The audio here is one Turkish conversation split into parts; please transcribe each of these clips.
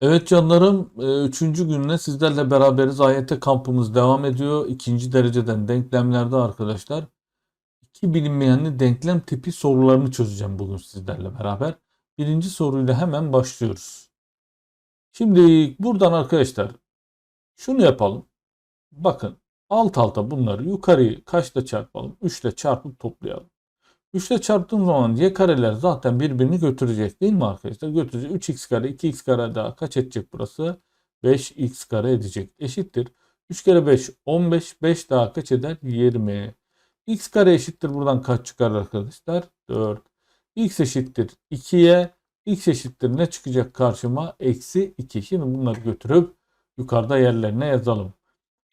Evet canlarım, e, üçüncü gününe sizlerle beraberiz. AYT kampımız devam ediyor. İkinci dereceden denklemlerde arkadaşlar. İki bilinmeyenli denklem tipi sorularını çözeceğim bugün sizlerle beraber. Birinci soruyla hemen başlıyoruz. Şimdi buradan arkadaşlar şunu yapalım. Bakın alt alta bunları yukarıyı kaçla çarpalım? 3 ile çarpıp toplayalım. 3 ile çarptığım zaman y kareler zaten birbirini götürecek değil mi arkadaşlar? Götürecek. 3x kare 2x kare daha kaç edecek burası? 5x kare edecek. Eşittir. 3 kere 5 15. 5 daha kaç eder? 20. x kare eşittir. Buradan kaç çıkar arkadaşlar? 4. x eşittir 2'ye. x eşittir ne çıkacak karşıma? Eksi 2. Şimdi bunları götürüp yukarıda yerlerine yazalım.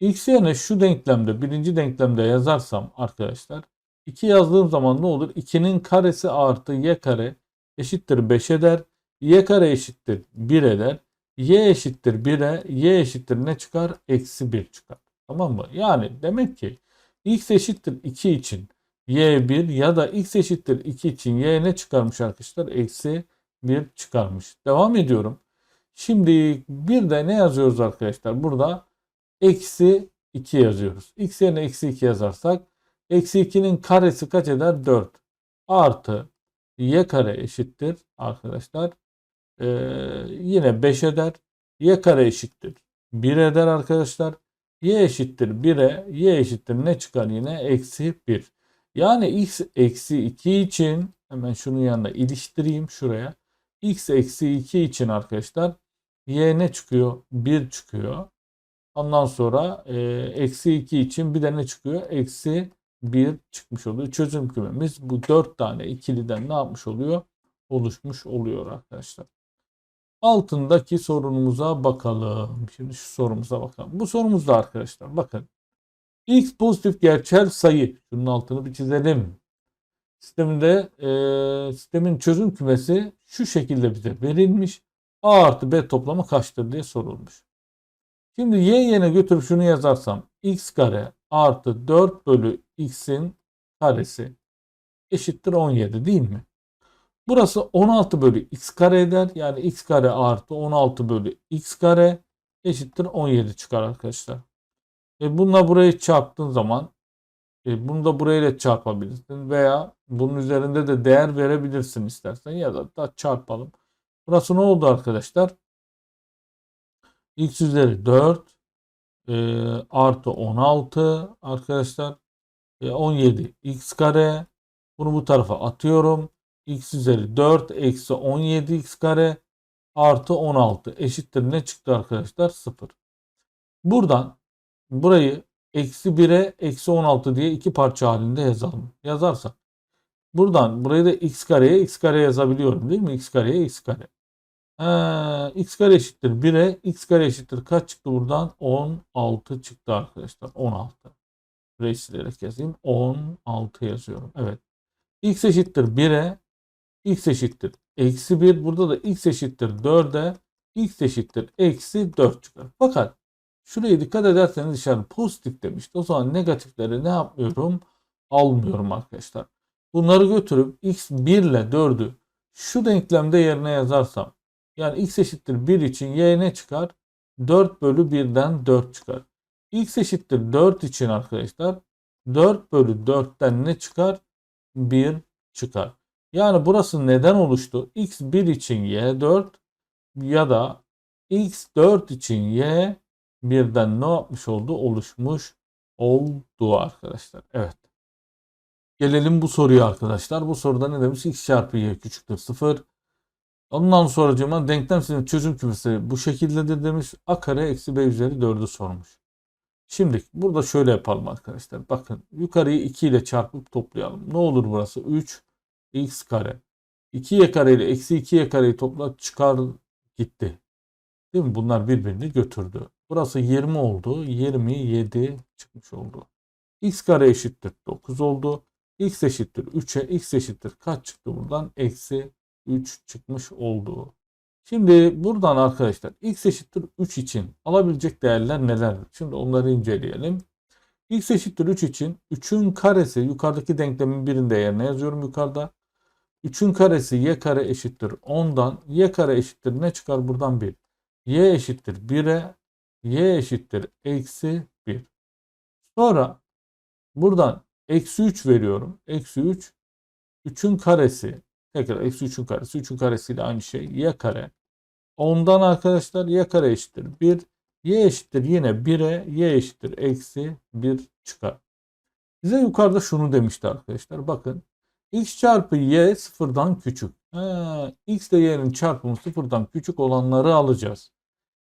x yerine şu denklemde birinci denklemde yazarsam arkadaşlar 2 yazdığım zaman ne olur? 2'nin karesi artı y kare eşittir 5 eder. y kare eşittir 1 eder. y eşittir 1'e y eşittir ne çıkar? Eksi 1 çıkar. Tamam mı? Yani demek ki x eşittir 2 için y 1 ya da x eşittir 2 için y ne çıkarmış arkadaşlar? Eksi 1 çıkarmış. Devam ediyorum. Şimdi bir de ne yazıyoruz arkadaşlar? Burada eksi 2 yazıyoruz. x yerine eksi 2 yazarsak Eksi 2'nin karesi kaç eder? 4. Artı y kare eşittir arkadaşlar. Ee, yine 5 eder. Y kare eşittir. 1 eder arkadaşlar. Y eşittir 1'e y eşittir ne çıkar yine? Eksi 1. Yani x eksi 2 için hemen şunun yanına iliştireyim şuraya. x eksi 2 için arkadaşlar y ne çıkıyor? 1 çıkıyor. Ondan sonra e, eksi 2 için bir de ne çıkıyor? Eksi 1 çıkmış oluyor. Çözüm kümemiz bu 4 tane ikiliden ne yapmış oluyor? Oluşmuş oluyor arkadaşlar. Altındaki sorunumuza bakalım. Şimdi şu sorumuza bakalım. Bu sorumuzda arkadaşlar bakın. X pozitif gerçel sayı. Şunun altını bir çizelim. Sisteminde e, sistemin çözüm kümesi şu şekilde bize verilmiş. A artı B toplamı kaçtır diye sorulmuş. Şimdi y yerine götürüp şunu yazarsam x kare artı 4 bölü x'in karesi eşittir 17 değil mi? Burası 16 bölü x kare eder. Yani x kare artı 16 bölü x kare eşittir 17 çıkar arkadaşlar. E bununla burayı çarptığın zaman e bunu da burayla çarpabilirsin veya bunun üzerinde de değer verebilirsin istersen ya da, da çarpalım. Burası ne oldu arkadaşlar? x üzeri 4 e, artı 16 arkadaşlar. E, 17 x kare. Bunu bu tarafa atıyorum. X üzeri 4 eksi 17 x kare. Artı 16 eşittir. Ne çıktı arkadaşlar? 0 buradan burayı eksi 1'e eksi 16 diye iki parça halinde yazalım. Yazarsak. Buradan burayı da x kareye x kare yazabiliyorum değil mi? X kareye x kare ee, x kare eşittir 1'e x kare eşittir kaç çıktı buradan? 16 çıktı arkadaşlar. 16. Burayı silerek yazayım. 16 yazıyorum. Evet. x eşittir 1'e x eşittir eksi 1. Burada da x eşittir 4'e x eşittir eksi 4 çıkar. Fakat şuraya dikkat ederseniz dışarı pozitif demişti. O zaman negatifleri ne yapmıyorum? Almıyorum arkadaşlar. Bunları götürüp x 1 ile 4'ü şu denklemde yerine yazarsam yani x eşittir 1 için y ne çıkar? 4 bölü 1'den 4 çıkar. x eşittir 4 için arkadaşlar 4 bölü 4'ten ne çıkar? 1 çıkar. Yani burası neden oluştu? x 1 için y 4 ya da x 4 için y 1'den ne yapmış oldu? Oluşmuş oldu arkadaşlar. Evet. Gelelim bu soruya arkadaşlar. Bu soruda ne demiş? x çarpı y küçüktür 0. Ondan sonra cıma denklem sistemi çözüm kümesi bu şekildedir demiş. A kare eksi b üzeri 4'ü sormuş. Şimdi burada şöyle yapalım arkadaşlar. Bakın yukarıyı 2 ile çarpıp toplayalım. Ne olur burası? 3 x kare. 2y kare ile eksi 2y kareyi topla çıkar gitti. Değil mi? Bunlar birbirini götürdü. Burası 20 oldu. 27 çıkmış oldu. x kare eşittir 9 oldu. x eşittir 3'e x eşittir kaç çıktı buradan? Eksi 3 çıkmış oldu. Şimdi buradan arkadaşlar x eşittir 3 için alabilecek değerler neler? Şimdi onları inceleyelim. x eşittir 3 için 3'ün karesi yukarıdaki denklemin birinde yerine yazıyorum yukarıda. 3'ün karesi y kare eşittir 10'dan y kare eşittir ne çıkar buradan 1. y eşittir 1'e y eşittir eksi 1. Sonra buradan eksi 3 veriyorum. Eksi 3 3'ün karesi tekrar eksi 3'ün karesi 3'ün karesiyle aynı şey y kare. Ondan arkadaşlar y kare eşittir 1. y eşittir yine 1'e y eşittir eksi 1 çıkar. Bize yukarıda şunu demişti arkadaşlar. Bakın x çarpı y sıfırdan küçük. Ha, x ile y'nin çarpımı sıfırdan küçük olanları alacağız.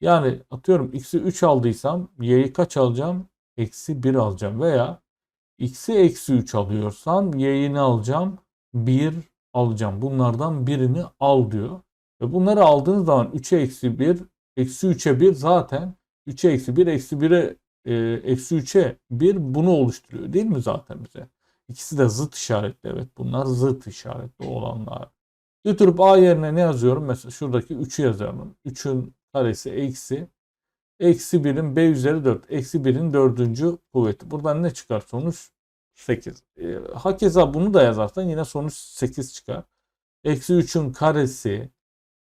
Yani atıyorum x'i 3 aldıysam y'yi kaç alacağım? Eksi 1 alacağım. Veya x'i eksi 3 alıyorsam y'yi ne alacağım? 1 alacağım. Bunlardan birini al diyor. Ve bunları aldığınız zaman 3'e eksi 1, eksi 3'e 1 zaten 3'e eksi 1, eksi 1'e e, eksi 3'e 1 bunu oluşturuyor değil mi zaten bize? İkisi de zıt işaretli. Evet bunlar zıt işaretli olanlar. Götürüp A yerine ne yazıyorum? Mesela şuradaki 3'ü yazıyorum. 3'ün karesi eksi. Eksi 1'in B üzeri 4. Eksi 1'in dördüncü kuvveti. Buradan ne çıkar sonuç? 8. E, hakeza bunu da yazarsan yine sonuç 8 çıkar. Eksi 3'ün karesi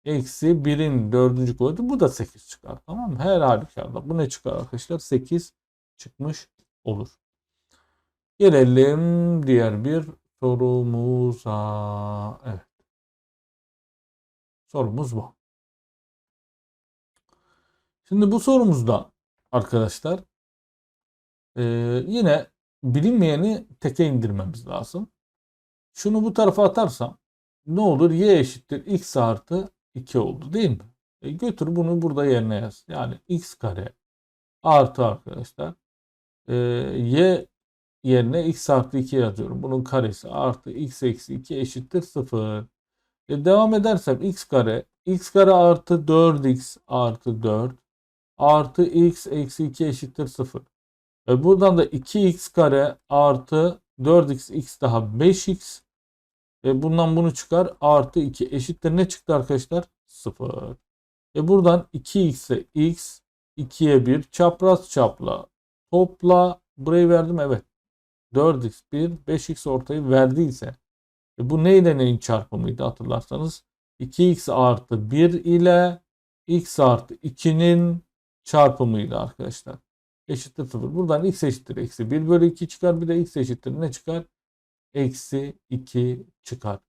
eksi 1'in dördüncü kuvveti bu da 8 çıkar. Tamam mı? Her halükarda bu ne çıkar arkadaşlar? 8 çıkmış olur. Gelelim diğer bir sorumuza. Evet. Sorumuz bu. Şimdi bu sorumuzda arkadaşlar e, yine bilinmeyeni teke indirmemiz lazım. Şunu bu tarafa atarsam ne olur? Y eşittir x artı 2 oldu değil mi? E götür bunu burada yerine yaz. Yani x kare artı arkadaşlar e, y yerine x artı 2 yazıyorum. Bunun karesi artı x eksi 2 eşittir 0. E devam edersem x kare x kare artı 4x artı 4 artı x eksi 2 eşittir 0. E buradan da 2x kare artı 4x x daha 5x e bundan bunu çıkar artı 2 eşittir ne çıktı arkadaşlar? 0. E buradan 2x'e x 2'ye 1 çapraz çapla topla burayı verdim evet. 4x 1 5x ortayı verdiyse e bu neyle neyin çarpımıydı hatırlarsanız 2x artı 1 ile x artı 2'nin çarpımıydı arkadaşlar. Eşittir 0. Buradan x eşittir eksi 1 bölü 2 çıkar. Bir de x eşittir ne çıkar? Eksi 2 çıkar.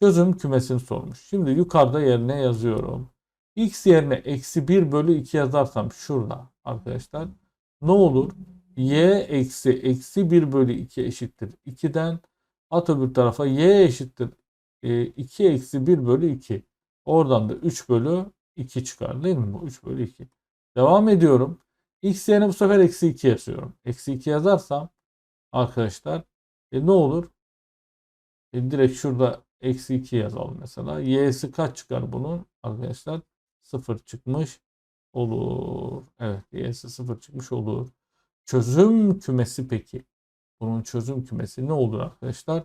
Çözüm kümesini sormuş. Şimdi yukarıda yerine yazıyorum. x yerine eksi 1 bölü 2 yazarsam şurada arkadaşlar ne olur? y eksi eksi 1 bölü 2 eşittir 2'den at öbür tarafa y eşittir e, 2 eksi 1 bölü 2. Oradan da 3 bölü 2 çıkar değil mi bu? 3 bölü 2. Devam ediyorum. X yerine bu sefer eksi 2 yazıyorum. Eksi 2 yazarsam arkadaşlar e, ne olur? E, direkt şurada eksi 2 yazalım mesela. Y'si kaç çıkar bunun? Arkadaşlar 0 çıkmış olur. Evet Y'si 0 çıkmış olur. Çözüm kümesi peki? Bunun çözüm kümesi ne olur arkadaşlar?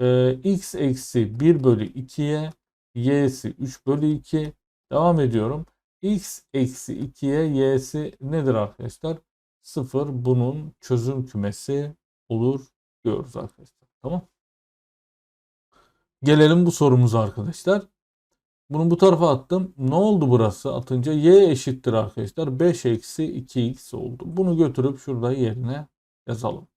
Ee, x eksi 1 bölü 2'ye y'si 3 bölü 2 devam ediyorum. X eksi 2'ye y'si nedir arkadaşlar? 0 bunun çözüm kümesi olur diyoruz arkadaşlar. Tamam. Gelelim bu sorumuza arkadaşlar. Bunu bu tarafa attım. Ne oldu burası? Atınca y eşittir arkadaşlar. 5 eksi 2x oldu. Bunu götürüp şurada yerine yazalım.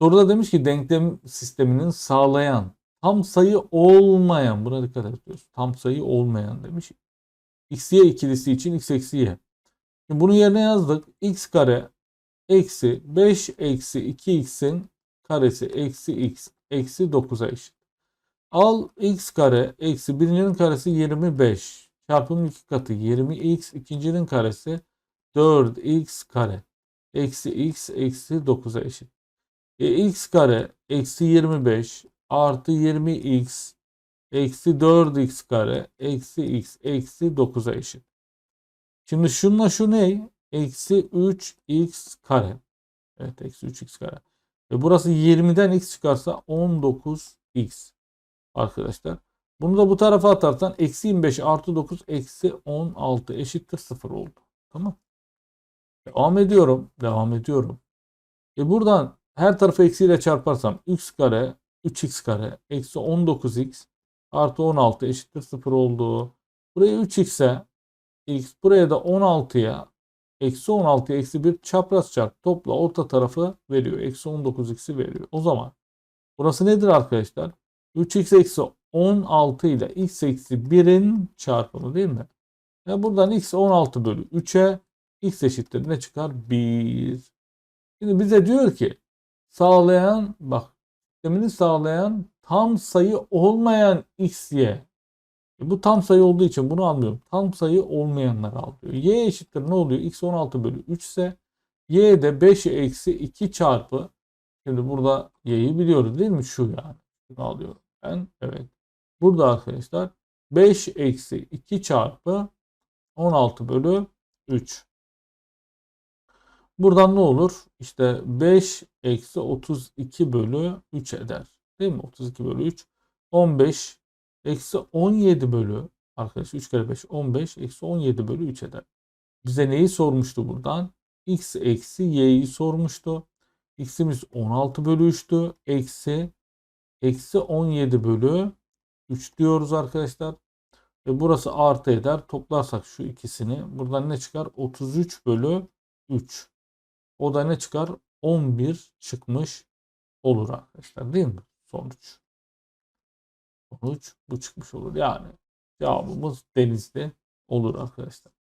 Soruda demiş ki denklem sisteminin sağlayan tam sayı olmayan buna dikkat ediyoruz. Tam sayı olmayan demiş. X y ikilisi için x eksi y. Şimdi bunu yerine yazdık. x kare eksi 5 eksi 2x'in karesi eksi x eksi 9'a eşit. Al x kare eksi birincinin karesi 25 çarpım iki katı 20x ikincinin karesi 4x kare eksi x eksi 9'a eşit. E, x kare eksi 25 artı 20x eksi 4x kare eksi x eksi 9'a eşit. Şimdi şunla şu ne? Eksi 3x kare. Evet eksi 3x kare. Ve burası 20'den x çıkarsa 19x arkadaşlar. Bunu da bu tarafa atarsan eksi 25 artı 9 eksi 16 eşittir 0 oldu. Tamam. Devam ediyorum. Devam ediyorum. E buradan her tarafı eksiyle çarparsam x kare 3x kare eksi 19x artı 16 eşittir 0 oldu. Buraya 3x'e x buraya da 16'ya eksi 16'ya eksi 1 çapraz çarp topla orta tarafı veriyor. Eksi 19x'i veriyor. O zaman burası nedir arkadaşlar? 3x eksi 16 ile x eksi 1'in çarpımı değil mi? Ya buradan x 16 bölü 3'e x eşittir ne çıkar? 1. Şimdi bize diyor ki sağlayan bak sistemini sağlayan tam sayı olmayan x, y. E bu tam sayı olduğu için bunu almıyorum. Tam sayı olmayanları al diyor. Y eşittir ne oluyor? X 16 bölü 3 ise Y de 5 eksi 2 çarpı Şimdi burada Y'yi biliyoruz değil mi? Şu yani. Şunu alıyorum ben. Evet. Burada arkadaşlar 5 eksi 2 çarpı 16 bölü 3. Buradan ne olur? İşte 5 eksi 32 bölü 3 eder. Değil mi? 32 bölü 3. 15 eksi 17 bölü arkadaşlar 3 kere 5 15 eksi 17 bölü 3 eder. Bize neyi sormuştu buradan? x eksi y'yi sormuştu. x'imiz 16 bölü 3'tü. Eksi eksi 17 bölü 3 diyoruz arkadaşlar. Ve burası artı eder. Toplarsak şu ikisini buradan ne çıkar? 33 bölü 3. O da ne çıkar? 11 çıkmış olur arkadaşlar değil mi? Sonuç. Sonuç bu çıkmış olur. Yani cevabımız denizli olur arkadaşlar.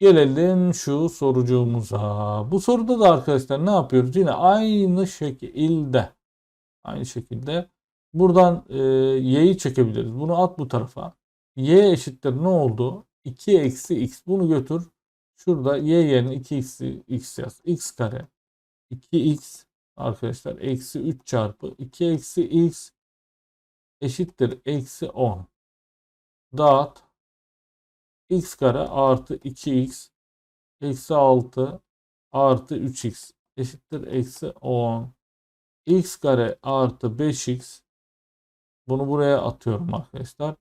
Gelelim şu sorucuğumuza. Bu soruda da arkadaşlar ne yapıyoruz? Yine aynı şekilde aynı şekilde buradan e, y'yi çekebiliriz. Bunu at bu tarafa. y eşittir ne oldu? 2 eksi x. Bunu götür. Şurada y yerine 2x x yaz. x kare 2x arkadaşlar eksi 3 çarpı 2 eksi x eşittir eksi 10. Dağıt. x kare artı 2x eksi 6 artı 3x eşittir eksi 10. x kare artı 5x bunu buraya atıyorum arkadaşlar.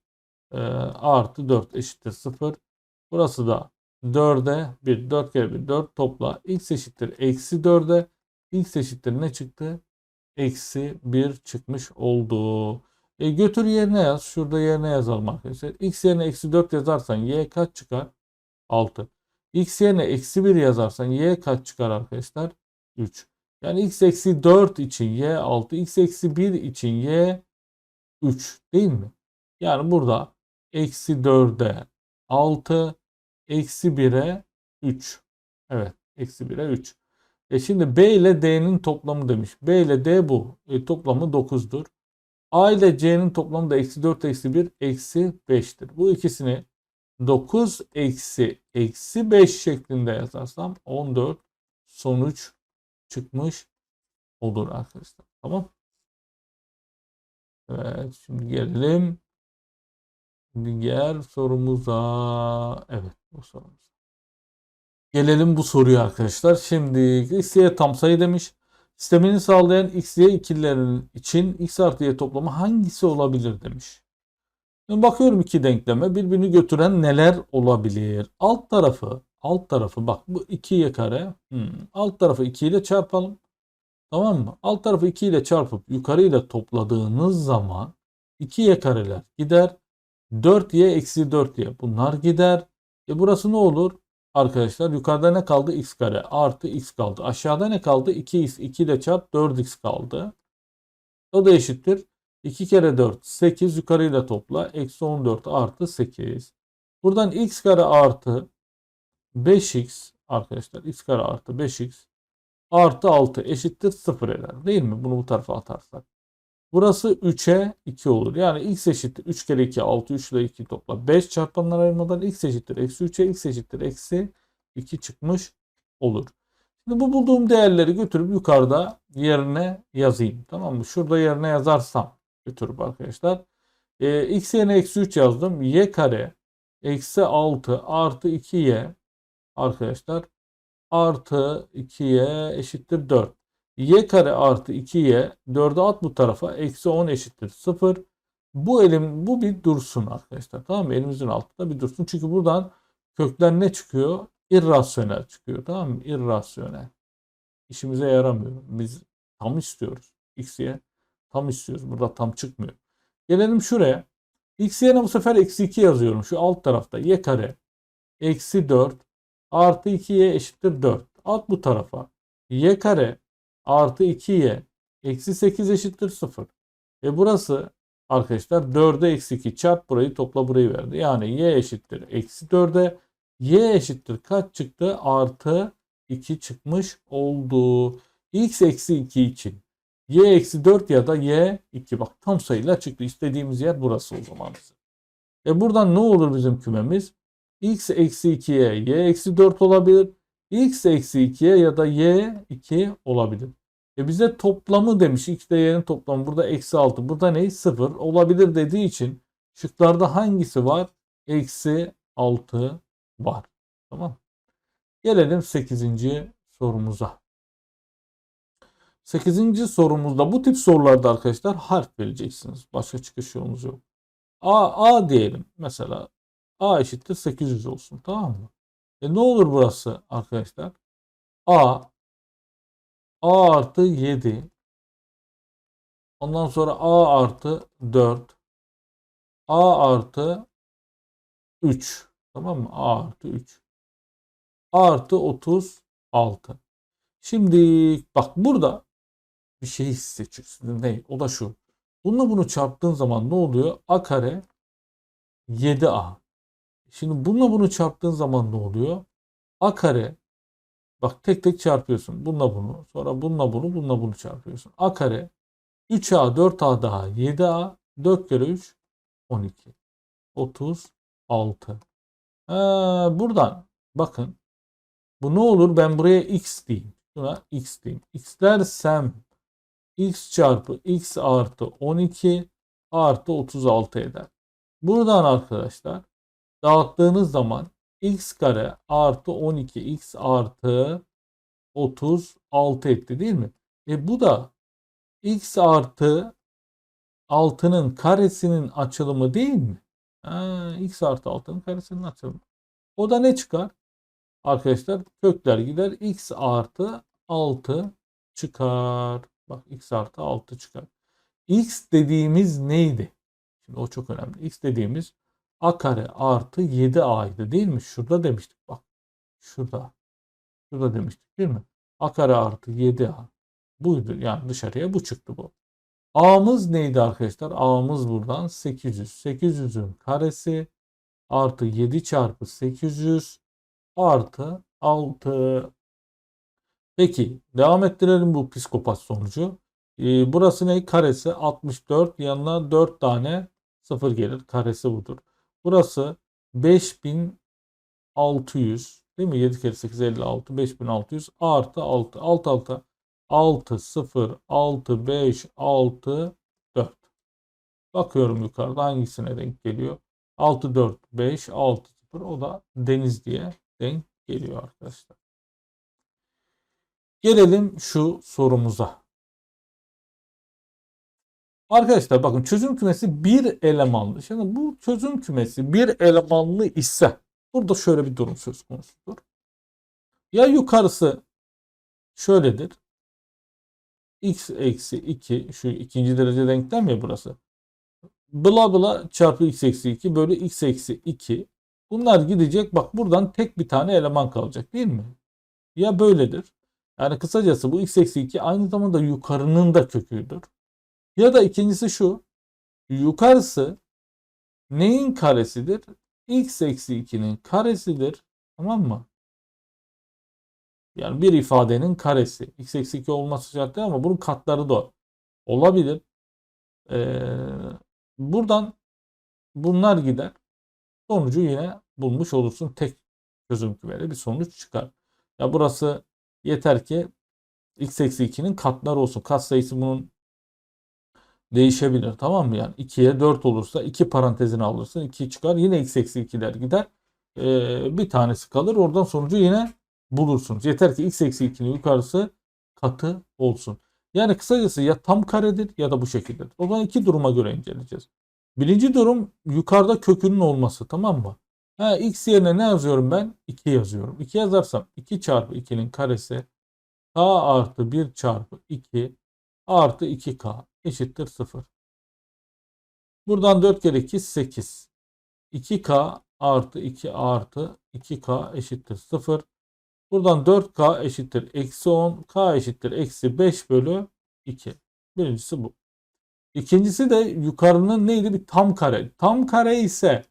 Ee, artı 4 eşittir 0. Burası da 4'e 1 4 kere 1 4 topla x eşittir eksi 4'e x eşittir ne çıktı? Eksi 1 çıkmış oldu. E götür yerine yaz. Şurada yerine yazalım arkadaşlar. X yerine eksi 4 yazarsan y kaç çıkar? 6. X yerine eksi 1 yazarsan y kaç çıkar arkadaşlar? 3. Yani x eksi 4 için y 6. x eksi 1 için y 3 değil mi? Yani burada eksi 4'e 6 eksi 1'e 3. Evet eksi 1'e 3. E şimdi B ile D'nin toplamı demiş. B ile D bu. E, toplamı 9'dur. A ile C'nin toplamı da eksi 4 eksi 1 eksi 5'tir. Bu ikisini 9 eksi eksi 5 şeklinde yazarsam 14 sonuç çıkmış olur arkadaşlar. Tamam. Evet şimdi gelelim diğer sorumuza. Evet bu sorumuz. Gelelim bu soruya arkadaşlar. Şimdi x, y tam sayı demiş. Sistemini sağlayan x, y ikililerin için x artı y toplamı hangisi olabilir demiş. Şimdi bakıyorum iki denkleme birbirini götüren neler olabilir? Alt tarafı alt tarafı bak bu 2y kare hmm, alt tarafı 2 ile çarpalım. Tamam mı? Alt tarafı 2 ile çarpıp yukarı ile topladığınız zaman 2y kareler gider. 4y eksi 4y bunlar gider. E burası ne olur? Arkadaşlar yukarıda ne kaldı? x kare artı x kaldı. Aşağıda ne kaldı? 2x 2 ile çarp 4x kaldı. O da eşittir. 2 kere 4 8 yukarıyla topla. Eksi 14 artı 8. Buradan x kare artı 5x arkadaşlar x kare artı 5x artı 6 eşittir 0 eder. Değil mi? Bunu bu tarafa atarsak. Burası 3'e 2 olur. Yani x eşittir 3 kere 2 6 3 ile 2 topla 5 çarpanlar ayırmadan x eşittir eksi 3'e x eşittir eksi 2 çıkmış olur. Şimdi bu bulduğum değerleri götürüp yukarıda yerine yazayım. Tamam mı? Şurada yerine yazarsam götürüp arkadaşlar. E, x yerine eksi 3 yazdım. y kare eksi 6 artı 2y arkadaşlar artı 2y eşittir 4 y kare artı 2y 4'ü at bu tarafa eksi 10 eşittir 0. Bu elim bu bir dursun arkadaşlar. Tamam mı? Elimizin altında bir dursun. Çünkü buradan kökler ne çıkıyor? İrrasyonel çıkıyor. Tamam mı? İrrasyonel. İşimize yaramıyor. Biz tam istiyoruz. X'ye tam istiyoruz. Burada tam çıkmıyor. Gelelim şuraya. X yerine bu sefer eksi 2 yazıyorum. Şu alt tarafta y kare eksi 4 artı 2y eşittir 4. At bu tarafa. y kare artı 2y eksi 8 eşittir 0. E burası arkadaşlar 4'e eksi 2 çarp burayı topla burayı verdi. Yani y eşittir eksi 4'e y eşittir kaç çıktı? Artı 2 çıkmış oldu. x eksi 2 için y eksi 4 ya da y 2 bak tam sayıyla çıktı. İstediğimiz yer burası o zaman bizim. E buradan ne olur bizim kümemiz? x eksi 2'ye y eksi 4 olabilir. x eksi 2'ye ya da y 2 olabilir. E bize toplamı demiş. ile y'nin toplamı burada eksi 6. Burada ne? 0 olabilir dediği için şıklarda hangisi var? Eksi 6 var. Tamam. Gelelim 8. sorumuza. 8. sorumuzda bu tip sorularda arkadaşlar harf vereceksiniz. Başka çıkış yolumuz yok. A, A diyelim. Mesela A eşittir 800 olsun. Tamam mı? E ne olur burası arkadaşlar? A A artı 7 Ondan sonra A artı 4 A artı 3 Tamam mı? A artı 3 A artı 36 Şimdi bak burada bir şey seçiyorsun. Ne? O da şu. Bununla bunu çarptığın zaman ne oluyor? A kare 7A. Şimdi bununla bunu çarptığın zaman ne oluyor? A kare bak tek tek çarpıyorsun. Bununla bunu. Sonra bununla bunu. Bununla bunu çarpıyorsun. A kare 3A 4A daha 7A 4 kere 3 12. 36. Ee, buradan bakın bu ne olur? Ben buraya x diyeyim. Buna x diyeyim. x dersem x çarpı x artı 12 artı 36 eder. Buradan arkadaşlar dağıttığınız zaman x kare artı 12 x artı 36 etti değil mi? E bu da x artı 6'nın karesinin açılımı değil mi? Ha, x artı 6'nın karesinin açılımı. O da ne çıkar? Arkadaşlar kökler gider. x artı 6 çıkar. Bak x artı 6 çıkar. x dediğimiz neydi? Şimdi o çok önemli. x dediğimiz a kare artı 7a'ydı değil mi? Şurada demiştik bak. Şurada. Şurada demiştik değil mi? a kare artı 7a. Buydu. Yani dışarıya bu çıktı bu. A'mız neydi arkadaşlar? A'mız buradan 800. 800'ün karesi artı 7 çarpı 800 artı 6. Peki devam ettirelim bu psikopat sonucu. Ee, burası ne? Karesi 64. Yanına 4 tane 0 gelir. Karesi budur. Burası 5600 değil mi? 7 kere 8 56. 5600 artı 6. Alt alta 6 0 6 5 6 4. Bakıyorum yukarıda hangisine denk geliyor. 6 4 5 6 0 o da deniz diye denk geliyor arkadaşlar. Gelelim şu sorumuza. Arkadaşlar bakın çözüm kümesi bir elemanlı. Şimdi bu çözüm kümesi bir elemanlı ise burada şöyle bir durum söz konusudur. Ya yukarısı şöyledir. x eksi 2 şu ikinci derece denklem ya burası. Bla bla çarpı x eksi 2 bölü x eksi 2. Bunlar gidecek. Bak buradan tek bir tane eleman kalacak değil mi? Ya böyledir. Yani kısacası bu x eksi 2 aynı zamanda yukarının da köküdür. Ya da ikincisi şu. Yukarısı neyin karesidir? x eksi 2'nin karesidir. Tamam mı? Yani bir ifadenin karesi. x eksi 2 olması şart değil ama bunun katları da olabilir. Ee, buradan bunlar gider. Sonucu yine bulmuş olursun. Tek çözüm kümeli bir sonuç çıkar. Ya burası yeter ki x eksi 2'nin katları olsun. Kat sayısı bunun değişebilir. Tamam mı? Yani 2'ye 4 olursa 2 parantezini alırsın. 2 çıkar. Yine x eksi 2'ler gider. Ee, bir tanesi kalır. Oradan sonucu yine bulursunuz. Yeter ki x eksi 2'nin yukarısı katı olsun. Yani kısacası ya tam karedir ya da bu şekilde. O zaman iki duruma göre inceleyeceğiz. Birinci durum yukarıda kökünün olması tamam mı? Ha, x yerine ne yazıyorum ben? 2 yazıyorum. 2 yazarsam 2 çarpı 2'nin karesi k artı 1 çarpı 2 artı 2k eşittir 0. Buradan 4 kere 2 8. 2k artı 2 artı 2k eşittir 0. Buradan 4k eşittir eksi 10. k eşittir eksi 5 bölü 2. Birincisi bu. İkincisi de yukarının neydi? Bir tam kare. Tam kare ise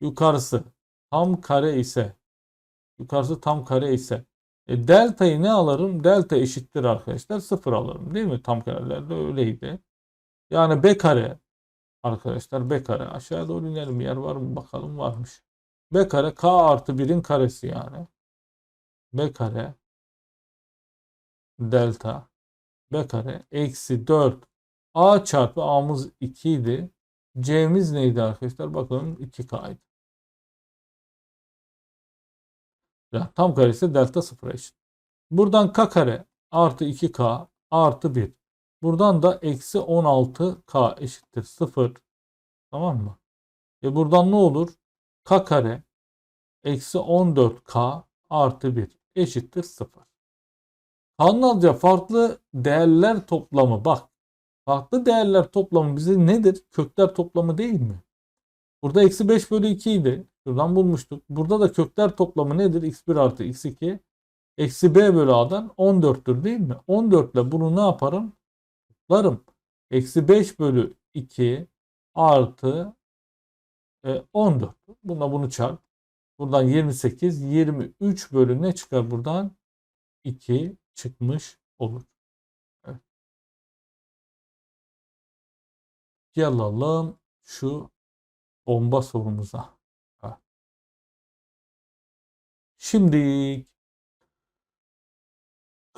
yukarısı tam kare ise yukarısı tam kare ise e, delta'yı ne alırım? Delta eşittir arkadaşlar 0 alırım değil mi? Tam karelerde öyleydi. Yani b kare arkadaşlar b kare aşağı doğru inelim yer var mı bakalım varmış. b kare k artı 1'in karesi yani. b kare delta b kare eksi 4 a çarpı a'mız 2 idi. c'miz neydi arkadaşlar? Bakalım 2k'ydı. Yani tam karesi delta 0'a eşit. Buradan k kare artı 2k artı 1. Buradan da eksi 16k eşittir 0. Tamam mı? E buradan ne olur? k kare eksi 14k artı 1 eşittir 0. Kanalca farklı değerler toplamı bak. Farklı değerler toplamı bize nedir? Kökler toplamı değil mi? Burada eksi 5 bölü 2 idi. Şuradan bulmuştuk. Burada da kökler toplamı nedir? x1 artı x2 eksi b bölü a'dan 14'tür değil mi? 14 ile bunu ne yaparım? Toplarım. Eksi 5 bölü 2 artı e, 14. Buna bunu çarp. Buradan 28. 23 bölü ne çıkar buradan? 2 çıkmış olur. Evet. Gelelim şu bomba sorumuza. Şimdi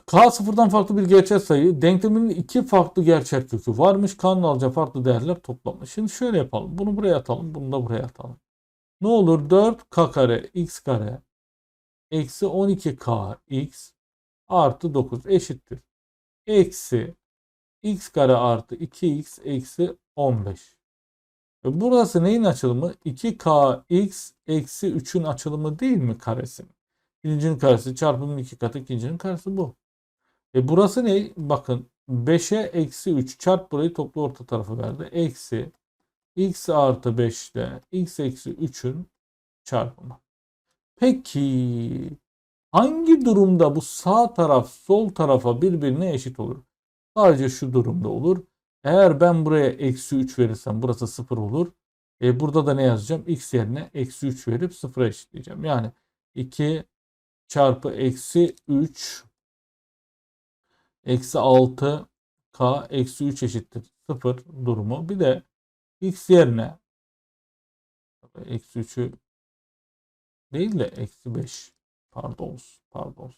K sıfırdan farklı bir gerçek sayı. Denkleminin iki farklı gerçek kökü varmış. K'nın alacağı farklı değerler toplamı. Şimdi şöyle yapalım. Bunu buraya atalım. Bunu da buraya atalım. Ne olur 4K kare x kare eksi 12K x artı 9 eşittir. Eksi x kare artı 2x eksi 15. Ve burası neyin açılımı? 2kx eksi 3'ün açılımı değil mi karesi? Birincinin karesi çarpımın iki katı ikincinin karesi bu. E burası ne? Bakın 5'e eksi 3 çarp burayı toplu orta tarafı verdi. Eksi x artı 5 ile x eksi 3'ün çarpımı. Peki hangi durumda bu sağ taraf sol tarafa birbirine eşit olur? Sadece şu durumda olur. Eğer ben buraya eksi 3 verirsem burası 0 olur. E burada da ne yazacağım? X yerine eksi 3 verip 0'a eşitleyeceğim. Yani 2 çarpı eksi 3 eksi 6 k eksi 3 eşittir 0 durumu. Bir de x yerine eksi 3'ü değil de eksi 5 pardon pardon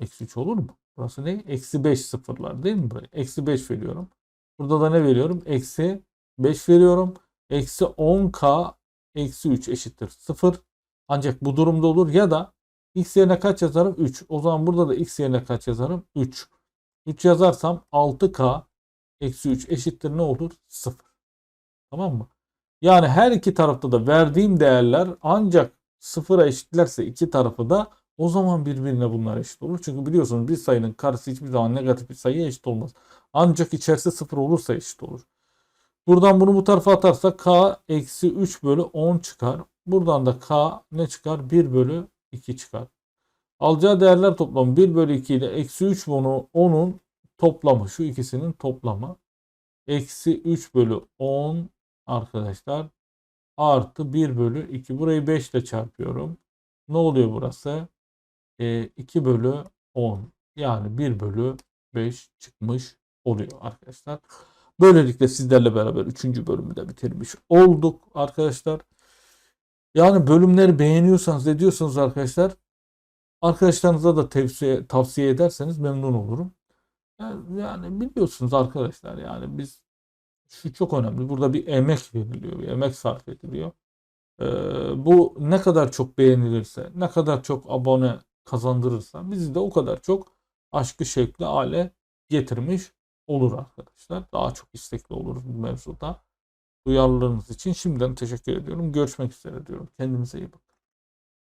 eksi 3 olur mu? Burası ne? Eksi 5 sıfırlar değil mi buraya? Eksi 5 veriyorum. Burada da ne veriyorum? Eksi 5 veriyorum. Eksi 10k eksi 3 eşittir 0. Ancak bu durumda olur ya da x yerine kaç yazarım? 3. O zaman burada da x yerine kaç yazarım? 3. 3 yazarsam 6k eksi 3 eşittir ne olur? 0. Tamam mı? Yani her iki tarafta da verdiğim değerler ancak sıfıra eşitlerse iki tarafı da o zaman birbirine bunlar eşit olur. Çünkü biliyorsunuz bir sayının karesi hiçbir zaman negatif bir sayıya eşit olmaz. Ancak içerisi sıfır olursa eşit olur. Buradan bunu bu tarafa atarsak k eksi 3 bölü 10 çıkar. Buradan da k ne çıkar? 1 bölü 2 çıkar. Alacağı değerler toplamı 1 bölü 2 ile eksi 3 bunu 10'un toplamı. Şu ikisinin toplamı. Eksi 3 bölü 10 arkadaşlar. Artı 1 bölü 2. Burayı 5 ile çarpıyorum. Ne oluyor burası? E, 2 bölü 10. Yani 1 bölü 5 çıkmış oluyor arkadaşlar. Böylelikle sizlerle beraber 3. bölümü de bitirmiş olduk arkadaşlar. Yani bölümleri beğeniyorsanız ediyorsanız arkadaşlar arkadaşlarınıza da tavsiye, tavsiye ederseniz memnun olurum. Yani, biliyorsunuz arkadaşlar yani biz şu çok önemli. Burada bir emek veriliyor, bir emek sarf ediliyor. Ee, bu ne kadar çok beğenilirse, ne kadar çok abone kazandırırsa bizi de o kadar çok aşkı şevkli hale getirmiş olur arkadaşlar. Daha çok istekli oluruz bu mevzuda. Duyarlılığınız için şimdiden teşekkür ediyorum. Görüşmek üzere diyorum. Kendinize iyi bakın.